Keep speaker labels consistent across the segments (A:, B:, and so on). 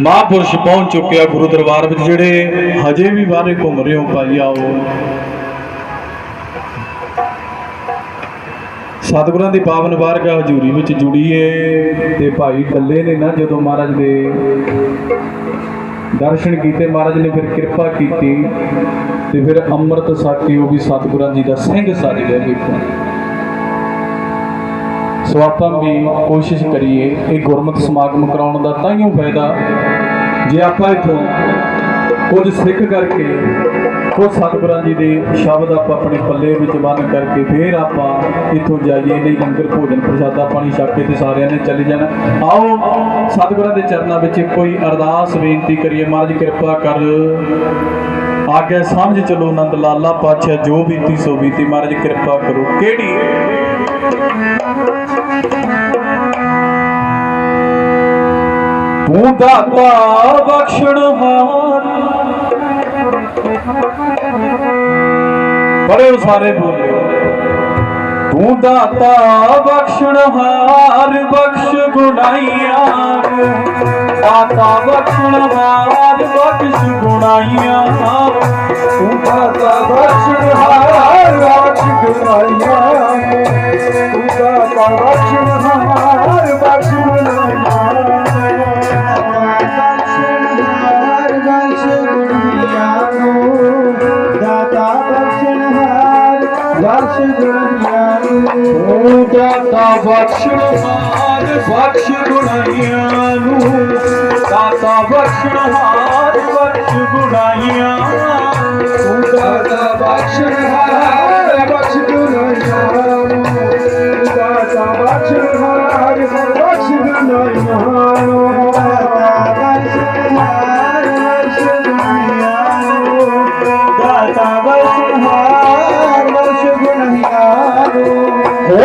A: ਮਹਾਂਪੁਰਸ਼ ਪਹੁੰਚ ਚੁੱਕਿਆ ਗੁਰੂ ਦਰਬਾਰ ਵਿੱਚ, ਜਿਹੜੇ ਹਜੇ ਵੀ ਬਾਹਰੇ ਘੁੰਮ ਰਹੇ ਹੋ ਭਾਈ, ਆਓ। ਸਤਿਗੁਰਾਂ ਦੀ ਪਾਵਨ ਬਾਰਗਾਹ ਹਜ਼ੂਰੀ ਵਿੱਚ ਜੁੜੀਏ ਤੇ ਭਾਈ ਕੱਲੇ ਨੇ ਨਾ ਜਦੋਂ ਮਹਾਰਾਜ ਦੇ ਦਰਸ਼ਨ ਕੀਤੇ, ਮਹਾਰਾਜ ਨੇ ਫਿਰ ਕਿਰਪਾ ਕੀਤੀ ਤੇ ਫਿਰ ਅੰਮ੍ਰਿਤ ਸਾਖੀ ਉਹ ਵੀ ਸਤਿਗੁਰਾਂ ਜੀ ਦਾ ਸਿੰਘ ਸੱਜ ਗਿਆ ਵੇਖੋ ਸੋ ਆਪਾਂ ਵੀ ਕੋਸ਼ਿਸ਼ ਕਰੀਏ ਇਹ ਗੁਰਮਤਿ ਸਮਾਗਮ ਕਰਾਉਣ ਦਾ ਤਾਂ ਹੀ ਫਾਇਦਾ। ਜੇ ਆਪਾਂ ਇਥੋਂ ਕੁਝ ਸਿੱਖ ਕਰਕੇ ਉਹ ਸਤਿਗੁਰਾਂ ਜੀ ਦੇ ਸ਼ਬਦ ਆਪਾਂ ਆਪਣੇ ਪੱਲੇ ਵਿੱਚ ਬੰਨ ਕਰਕੇ ਫੇਰ ਆਪਾਂ ਇੱਥੋਂ ਜਾਈਏ, ਨਹੀਂ ਲੰਗਰ, ਭੋਜਨ, ਪ੍ਰਸ਼ਾਦਾ, ਪਾਣੀ ਛਕ ਕੇ ਤੇ ਸਾਰਿਆਂ ਨੇ ਚਲੇ ਜਾਣਾ। ਆਓ ਸਤਿਗੁਰਾਂ ਦੇ ਚਰਨਾਂ ਵਿੱਚ ਕੋਈ ਅਰਦਾਸ ਬੇਨਤੀ ਕਰੀਏ, ਮਹਾਰਾਜ ਕਿਰਪਾ ਕਰ। ਆਗੇ ਸਮਝ ਚਲੋ ਆਨੰਦ ਲਾਲਾ, ਪਾਤਸ਼ਾਹ ਜੋ ਬੀਤੀ ਸੋ ਬੀਤੀ, ਮਹਾਰਾਜ ਕਿਰਪਾ ਕਰੋ। ਕਿਹੜੀ? ਤੂੰ ਦਾਤਾ ਬਖਸ਼ਣਹਾਰ ਬੜੇ ਸਾਰੇ ਬੋਲਿਓ ਤੂੰ ਦਾਤਾ ਬਖਸ਼ਣਹਾਰ ਬਖਸ਼ ਗੁਣਾਈਆਂ ਦਾਤਾ ਬਖਸ਼ਣਹਾਰ ਬਖਸ਼ ਗੁਣਾਈਆਂ ਤੂੰ ਦਾਤਾ ਬਖਸ਼ਣਹਾਰ ਬਖਸ਼ਣਹਾਰ ਬਖਸ਼
B: ਗੁਣੀਆਂ
A: ਤੂੰ ਦਾਤਾ ਬਖਸ਼ਣਹਾਰ ਬਖਸ਼ ਗੁਣਾਈਆਂ ਨੂੰ ਦਾਤਾ ਬਖਸ਼ਣਹਾਰ ਬਖਸ਼ ਗੁਣਾਈਆਂ
B: ਤੂੰ ਦਾਤਾ ਬਖਸ਼ਣਹਾਰ ਬਖਸ਼ ਗੁਣੀਆਂ ਨੂੰ ਦਾਤਾ ਬਖਸ਼ਣਹਾਰ ਬਖਸ਼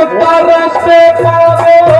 A: पर परस पावे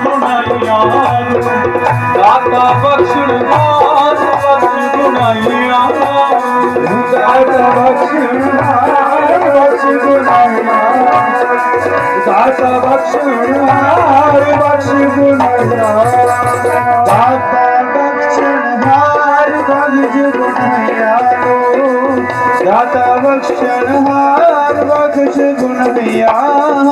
A: ਬਖਸ਼ ਗੁਣਾਈਆਂ ਦਾਤਾ ਬਖਸ਼ਣ ਹਾਰ ਬਖਸ਼ ਗੁਣਾਈਆਂ
B: ਦਾਤਾ ਬਖਸ਼ਣਹਾਰ ਬਖਸ਼ ਗੁਨਾਹਾਂ ਦਾਤਾ ਬਖਸ਼ਣਹਾਰ ਬਖਸ਼ ਗੁਨਾਹਾਂ ਦਾਤਾ ਬਖਸ਼ਣਹਾਰ ਬਖਸ਼ ਗੁਨਾਹਾਂ ਦਾਤਾ ਬਖਸ਼ਣਹਾਰ ਬਖਸ਼ ਗੁਨਾਹਾਂ